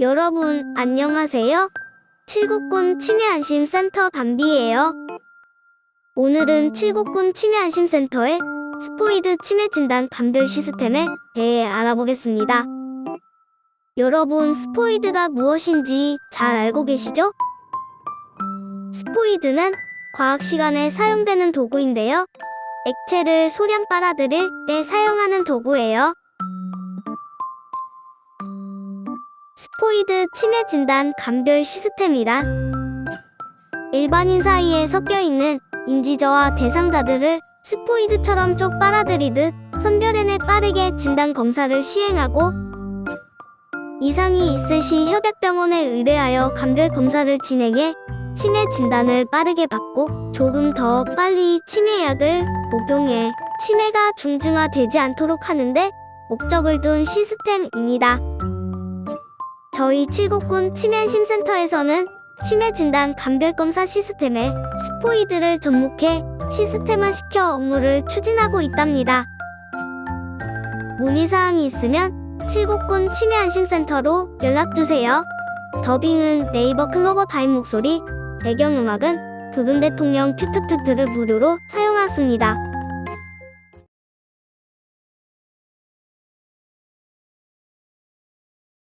여러분, 안녕하세요. 칠곡군 치매안심센터 담비예요. 오늘은 칠곡군 치매안심센터의 스포이드 치매 진단 감별 시스템에 대해 알아보겠습니다. 여러분, 스포이드가 무엇인지 잘 알고 계시죠? 스포이드는 과학 시간에 사용되는 도구인데요. 액체를 소량 빨아들일 때 사용하는 도구예요. 스포이드 치매 진단 감별 시스템이란 일반인 사이에 섞여 있는 인지저하 대상자들을 스포이드처럼 쪽 빨아들이듯 선별해내 빠르게 진단 검사를 시행하고 이상이 있을 시 협약병원에 의뢰하여 감별 검사를 진행해 치매 진단을 빠르게 받고 조금 더 빨리 치매약을 복용해 치매가 중증화되지 않도록 하는데 목적을 둔 시스템입니다. 저희 칠곡군 치매심센터에서는 치매 진단 감별 검사 시스템에 스포이드를 접목해 시스템화시켜 업무를 추진하고 있답니다. 문의사항이 있으면 칠곡군 치매안심센터로 연락주세요. 더빙은 네이버 클로버 바인 목소리, 배경음악은 부금 대통령 큐트트트를 무료로 사용하였습니다.